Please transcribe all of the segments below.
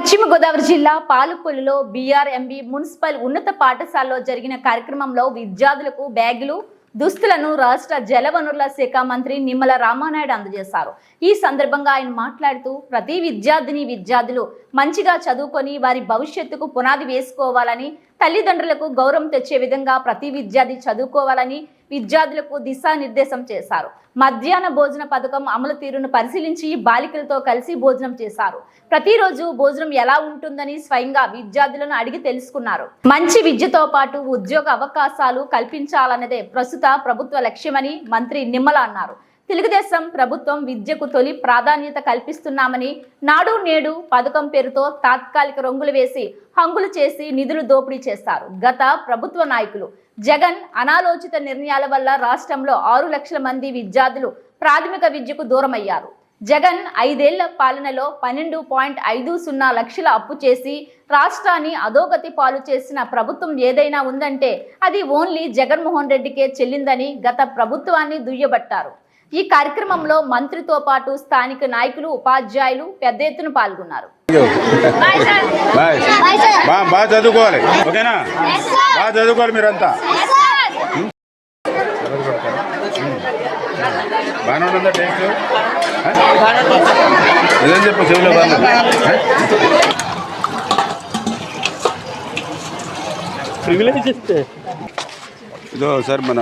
పశ్చిమ గోదావరి జిల్లా పాలకొల్లులో బీఆర్ఎంబి మున్సిపల్ ఉన్నత పాఠశాలలో జరిగిన కార్యక్రమంలో విద్యార్థులకు బ్యాగులు దుస్తులను రాష్ట్ర జలవనరుల శాఖ మంత్రి నిమ్మల రామానాయుడు అందజేశారు. ఈ సందర్భంగా ఆయన మాట్లాడుతూ ప్రతి విద్యార్థిని విద్యార్థులు మంచిగా చదువుకొని వారి భవిష్యత్తుకు పునాది వేసుకోవాలని తల్లిదండ్రులకు గౌరవం తెచ్చే విధంగా ప్రతి విద్యార్థి చదువుకోవాలని విద్యార్థులకు దిశానిర్దేశం చేశారు. మధ్యాహ్న భోజన పథకం అమలు తీరును పరిశీలించి బాలికలతో కలిసి భోజనం చేశారు. ప్రతిరోజు భోజనం ఎలా ఉంటుందని స్వయంగా విద్యార్థులను అడిగి తెలుసుకున్నారు. మంచి విద్యతో పాటు ఉద్యోగ అవకాశాలు కల్పించాలన్నదే ప్రస్తుత ప్రభుత్వ లక్ష్యమని మంత్రి నిమ్మల అన్నారు. తెలుగుదేశం ప్రభుత్వం విద్యకు తొలి ప్రాధాన్యత కల్పిస్తున్నామని నాడు నేడు పథకం పేరుతో తాత్కాలిక రంగులు వేసి హంగులు చేసి నిధులు దోపిడీ చేస్తారు. గత ప్రభుత్వ నాయకులు జగన్ అనాలోచిత నిర్ణయాల వల్ల రాష్ట్రంలో ఆరు లక్షల మంది విద్యార్థులు ప్రాథమిక విద్యకు దూరమయ్యారు. జగన్ ఐదేళ్ళ పాలనలో పన్నెండు పాయింట్ ఐదు సున్నా లక్షల అప్పు చేసి రాష్ట్రాన్ని అధోగతి పాలు చేసిన ప్రభుత్వం ఏదైనా ఉందంటే అది ఓన్లీ జగన్మోహన్ రెడ్డికే చెల్లిందని గత ప్రభుత్వాన్ని దుయ్యబట్టారు. ఈ కార్యక్రమంలో మంత్రితో పాటు స్థానిక నాయకులు ఉపాధ్యాయులు పెద్ద ఎత్తున పాల్గొన్నారు. బాయ్ బా బాగా చదువుకోవాలి. ఓకేనా? బాగా చదువుకోవాలి మీరంతా. బాగానే ఉంటుందా టేస్ట్? నిజం చెప్పు చెవిలో బాగా ప్రివిలేజ్ ఇస్తే ఇదో సార్ మన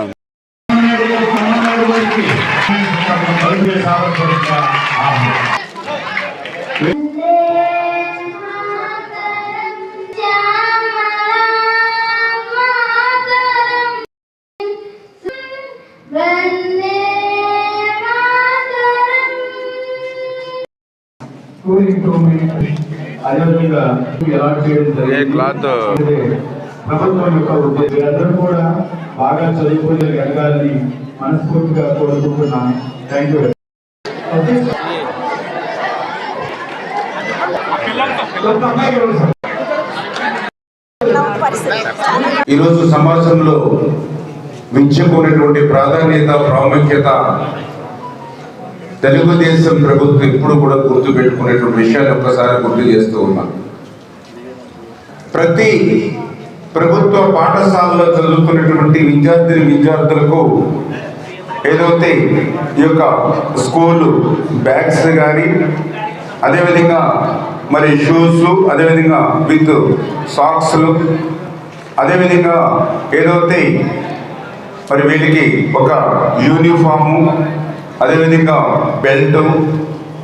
అదేవిధంగా చేయడం జరిగింది ఇదే ప్రభుత్వం యొక్క ఉద్దేశం. మీరందరూ కూడా బాగా చదువుకుని ఎదగాలని మనస్ఫూర్తిగా కోరుకుంటున్నాను థ్యాంక్ యూ ఈరోజు సమాజంలో విద్యకు ప్రాధాన్యత ప్రాముఖ్యత తెలుగుదేశం ప్రభుత్వం ఎప్పుడు కూడా గుర్తు పెట్టుకునేటువంటి విషయాన్ని ఒక్కసారి గుర్తు చేస్తూ ఉన్నాం. ప్రతి ప్రభుత్వ పాఠశాలలో చదువుకునేటువంటి విద్యార్థిని విద్యార్థులకు ఏదైతే ఈ యొక్క స్కూల్ బ్యాగ్స్ కానీ అదేవిధంగా మరి షూస్ అదేవిధంగా విత్ సాక్స్లు అదేవిధంగా ఏదైతే మరి వీళ్ళకి ఒక యూనిఫాము అదేవిధంగా బెల్ట్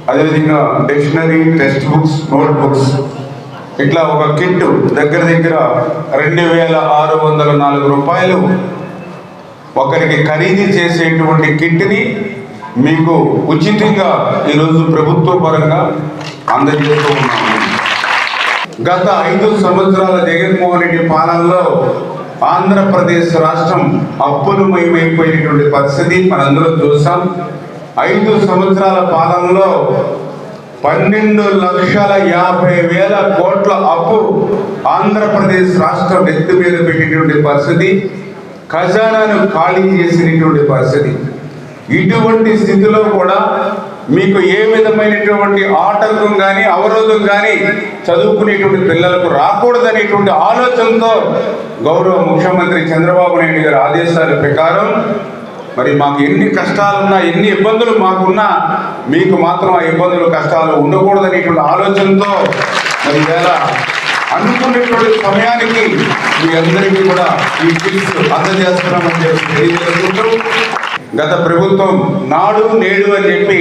అదేవిధంగా dictionary text books note books ఇట్లా ఒక కిట్ దగ్గర దగ్గర రెండు వేల ఆరు వందల నాలుగు రూపాయలు ఒకరికి ఖరీదు చేసేటువంటి కిట్ని మీకు ఉచితంగా ఈరోజు ప్రభుత్వ పరంగా అందజేస్తూ ఉన్నాము. గత ఐదు సంవత్సరాల జగన్మోహన్ రెడ్డి పాలనలో ఆంధ్రప్రదేశ్ రాష్ట్రం అప్పులమయమైపోయినటువంటి పరిస్థితి మనందరం చూసాం. ఐదు సంవత్సరాల పాలనలో పన్నెండు లక్షల యాభై వేల కోట్ల అప్పు ఆంధ్రప్రదేశ్ రాష్ట్రం ఎత్తి మీద పెట్టినటువంటి పరిస్థితి. ఖజానాను ఖాళీ చేసినటువంటి పరిస్థితి. ఇటువంటి స్థితిలో కూడా మీకు ఏ విధమైనటువంటి ఆటంకం కానీ అవరోధం కానీ చదువుకునేటువంటి పిల్లలకు రాకూడదనేటువంటి ఆలోచనతో గౌరవ ముఖ్యమంత్రి చంద్రబాబు నాయుడు గారి ఆదేశాల ప్రకారం మరి మాకు ఎన్ని కష్టాలున్నా ఎన్ని ఇబ్బందులు మాకున్నా మీకు మాత్రం ఆ ఇబ్బందులు కష్టాలు ఉండకూడదనేటువంటి ఆలోచనతో మరి అనుకున్నటువంటి అనుకునేటువంటి సమయానికి మీ అందరికీ కూడా ఈ కిట్స్ అందజేస్తున్నామని చెప్పి తెలియజేసుకుంటూ గత ప్రభుత్వం నాడు నేడు అని చెప్పి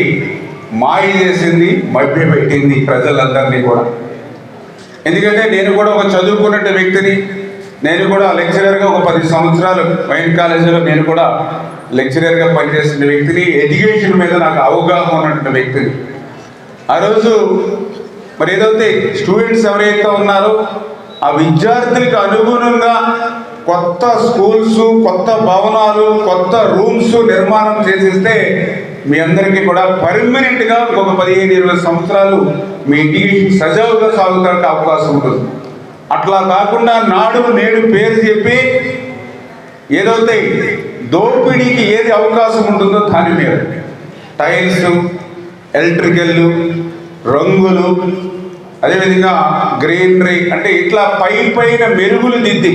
మాయ చేసింది మభ్యపెట్టింది ప్రజలందరినీ కూడా. ఎందుకంటే నేను కూడా ఒక చదువుకున్నట్టు వ్యక్తిని. నేను కూడా లెక్చరర్గా ఒక పది సంవత్సరాలు వైన్ కాలేజీలో నేను కూడా లెక్చరర్గా పనిచేసిన వ్యక్తిని ఎడ్యుకేషన్ మీద నాకు అవగాహన ఉన్నటువంటి వ్యక్తిని. ఆ రోజు మరి ఏదైతే స్టూడెంట్స్ ఎవరైతే ఉన్నారో ఆ విద్యార్థులకు అనుగుణంగా కొత్త స్కూల్స్ కొత్త భవనాలు కొత్త రూమ్స్ నిర్మాణం చేసిస్తే మీ అందరికీ కూడా పర్మనెంట్గా ఒక పదిహేను ఇరవై సంవత్సరాలు మీ ఎడ్యుకేషన్ సజావుగా సాగుతానికి అవకాశం ఉంటుంది. అట్లా కాకుండా నాడు నేడు పేరు చెప్పి ఏదైతే దోపిడీకి ఏది అవకాశం ఉంటుందో దాని మీద టైల్స్ ఎలక్ట్రికల్ రంగులు అదేవిధంగా గ్రీనరీ అంటే ఇట్లా పై పైన మెరుగులు దిద్ది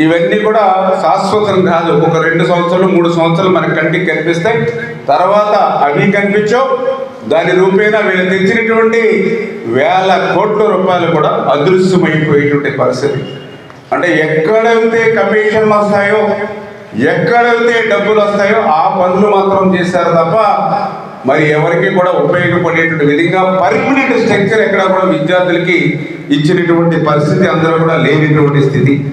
ఇవన్నీ కూడా శాశ్వతం కాదు. ఒక రెండు సంవత్సరాలు మూడు సంవత్సరాలు మన కంటికి కనిపిస్తాయి తర్వాత అవి కనిపించవు. దాని రూపేణా వీళ్ళు తెచ్చినటువంటి వేల కోట్ల రూపాయలు కూడా అదృశ్యమైపోయేటువంటి పరిస్థితి. అంటే ఎక్కడైతే కమిషన్లు వస్తాయో ఎక్కడైతే డబ్బులు వస్తాయో ఆ పనులు మాత్రం చేశారు తప్ప మరి ఎవరికి కూడా ఉపయోగపడేటువంటి విధంగా పర్మనెంట్ స్ట్రక్చర్ ఎక్కడ కూడా విద్యార్థులకి ఇచ్చినటువంటి పరిస్థితి అందరూ కూడా లేనిటువంటి స్థితి.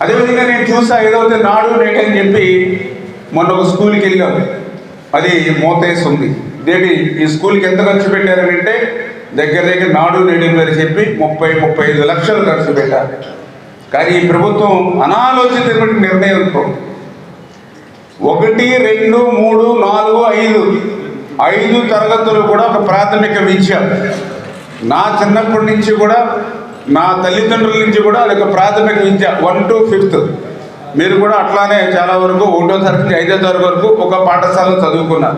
అదేవిధంగా నేను చూసా ఏదైతే నాడు నేడు అని చెప్పి మొన్న ఒక స్కూల్కి వెళ్ళాం. అది మోతేసి ఉంది. దేటి ఈ స్కూల్కి ఎంత ఖర్చు పెట్టారని అంటే దగ్గర దగ్గర నాడు నేడు అని చెప్పి ముప్పై ముప్పై ఐదు లక్షలు ఖర్చు పెట్టారు. కానీ ఈ ప్రభుత్వం అనాలోచితమైన నిర్ణయంతో ఒకటి రెండు మూడు నాలుగు ఐదు. ఐదు తరగతులు కూడా ఒక ప్రాథమిక విద్య నా చిన్నప్పటి నుంచి కూడా నా తల్లిదండ్రుల నుంచి కూడా అది ఒక ప్రాథమిక విద్య వన్ టు ఫిఫ్త్. మీరు కూడా అట్లానే చాలా వరకు ఒకటో తరగతి నుంచి ఐదో తరగతి వరకు ఒక పాఠశాలలో చదువుకున్నారు.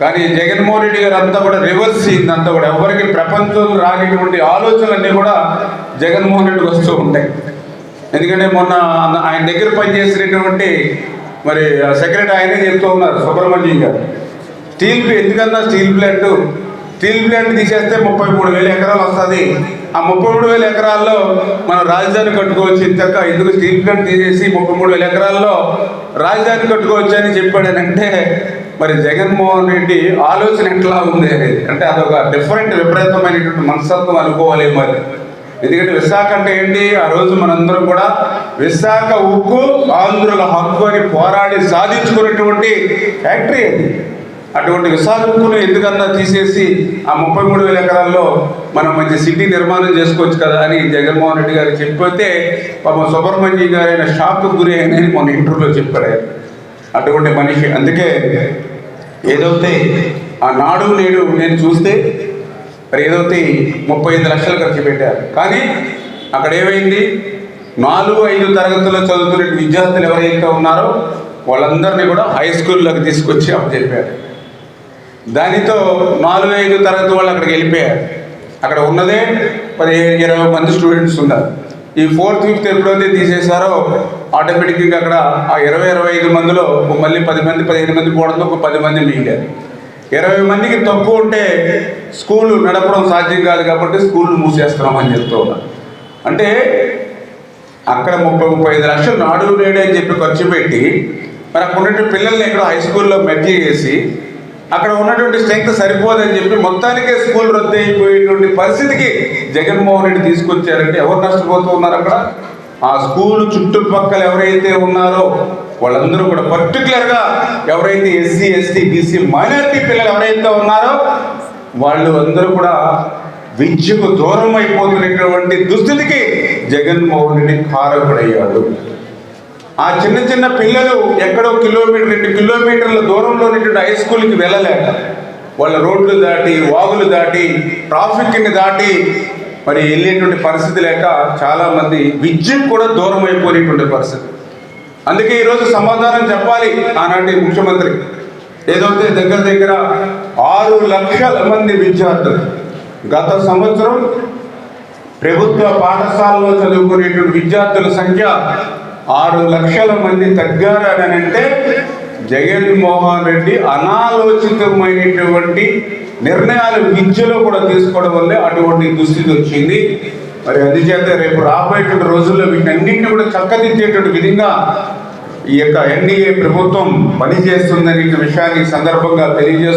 కానీ జగన్మోహన్ రెడ్డి గారు అంతా కూడా రివర్స్ అంతా కూడా. ఎవరికి ప్రపంచంలో రానిటువంటి ఆలోచనలన్నీ కూడా జగన్మోహన్ రెడ్డికి వస్తూ ఉంటాయి. ఎందుకంటే మొన్న ఆయన దగ్గర పనిచేసినటువంటి మరి సెక్రటరీ ఆయనే చెప్తూ ఉన్నారు సుబ్రహ్మణ్యం గారు. స్టీల్ ఎందుకన్నా స్టీల్ ప్లాంట్? స్టీల్ ప్లాంట్ తీసేస్తే ముప్పై మూడు వేల ఎకరాలు వస్తుంది. ఆ ముప్పై మూడు వేల ఎకరాల్లో మనం రాజధాని కట్టుకోవచ్చు ఇంతక. ఎందుకు స్టీల్ ప్లాంట్ తీసేసి ముప్పై మూడు వేల ఎకరాల్లో రాజధాని కట్టుకోవచ్చు అని చెప్పాడనంటే మరి జగన్మోహన్ రెడ్డి ఆలోచన ఎట్లా ఉంది అనేది? అంటే అదొక డిఫరెంట్ విపరీతమైనటువంటి మనస్తత్వం అనుకోవాలి మరి. ఎందుకంటే విశాఖ అంటే ఏంటి? ఆ రోజు మనందరం కూడా విశాఖ ఉక్కు ఆంధ్రుల హక్కు అని పోరాడి సాధించుకున్నటువంటి ఫ్యాక్టరీ అది. అటువంటి విశాఖ ఉక్కును ఎందుకన్నా తీసేసి ఆ ముప్పై మూడు వేల ఎకరాల్లో మనం మంచి సిటీ నిర్మాణం చేసుకోవచ్చు కదా అని జగన్మోహన్ రెడ్డి గారు చెప్పితే పాపం సుబ్రహ్మణ్యం గారు ఆయన షాక్ గురి అయినని మొన్న ఇంటర్వ్యూలో చెప్పాడు అటువంటి మనిషి. అందుకే ఏదైతే ఆ నాడు నేడు నేను చూస్తే మరి ఏదైతే ముప్పై ఐదు లక్షలు ఖర్చు పెట్టారు. కానీ అక్కడ ఏమైంది? నాలుగు ఐదు తరగతుల్లో చదువుతున్న విద్యార్థులు ఎవరైతే ఉన్నారో వాళ్ళందరినీ కూడా హై స్కూల్లోకి తీసుకొచ్చి అప్పచెప్పారు దానితో నాలుగు ఐదు తరగతి వాళ్ళు అక్కడికి వెళ్ళిపోయారు. అక్కడ ఉన్నదే పదిహేను ఇరవై మంది స్టూడెంట్స్ ఉన్నారు. ఈ ఫోర్త్ ఫిఫ్త్ ఎప్పుడైతే తీసేశారో ఆటోమేటిక్గా అక్కడ ఆ ఇరవై ఇరవై ఐదు మందిలో మళ్ళీ పది మంది పదిహేను మంది పోవడంతో ఒక పది మంది మిగిలారు. ఇరవై మందికి తక్కువ ఉంటే స్కూల్ నడపడం సాధ్యం కాదు కాబట్టి స్కూల్ మూసేస్తున్నామని చెప్తూ ఉన్నారు. అంటే అక్కడ ముప్పై ముప్పై ఐదు లక్షలు నాడు నేడు అని చెప్పి ఖర్చు పెట్టి మరి అక్కడ ఉన్నటువంటి పిల్లల్ని ఇక్కడ హై స్కూల్లో మెర్జీ చేసి అక్కడ ఉన్నటువంటి స్ట్రెంగ్త్ సరిపోదని చెప్పి మొత్తానికే స్కూల్ రద్దు అయిపోయేటువంటి పరిస్థితికి జగన్మోహన్ రెడ్డి తీసుకొచ్చారంటే ఎవరు నష్టపోతూ ఉన్నారు అక్కడ? ఆ స్కూల్ చుట్టుపక్కల ఎవరైతే ఉన్నారో వాళ్ళందరూ కూడా పర్టికులర్గా ఎవరైతే ఎస్సీ ఎస్టీ బీసీ మైనారిటీ పిల్లలు ఎవరైతే ఉన్నారో వాళ్ళు అందరూ కూడా విద్యకు దూరం అయిపోతున్నటువంటి దుస్థితికి జగన్మోహన్ రెడ్డి కారకుడయ్యాడు. ఆ చిన్న చిన్న పిల్లలు ఎక్కడో కిలోమీటర్ రెండు కిలోమీటర్ల దూరంలో ఉన్నటువంటి హై స్కూల్కి వెళ్ళలేక వాళ్ళ రోడ్లు దాటి వాగులు దాటి ట్రాఫిక్ని దాటి మరి వెళ్ళేటువంటి పరిస్థితి లేక చాలామంది విద్యకు కూడా దూరం అయిపోయినటువంటి పరిస్థితి. అందుకే ఈరోజు సమాధానం చెప్పాలి ఆనాటి ముఖ్యమంత్రి. ఏదైతే దగ్గర దగ్గర ఆరు లక్షల మంది విద్యార్థులు గత సంవత్సరం ప్రభుత్వ పాఠశాలలో చదువుకునేటువంటి విద్యార్థుల సంఖ్య ఆరు లక్షల మంది తగ్గారు అంటే జగన్మోహన్ రెడ్డి అనాలోచితమైనటువంటి నిర్ణయాలు విద్యలో కూడా తీసుకోవడం వల్లే అటువంటి దుస్థితి వచ్చింది. మరి అందుచేత రేపు రాబోయేటువంటి రోజుల్లో వీటన్నింటినీ కూడా చక్కదిద్దేటువంటి విధంగా ఈ యొక్క ఎన్డీఏ ప్రభుత్వం పనిచేస్తుందనే విషయాన్ని సందర్భంగా తెలియజేస్తుంది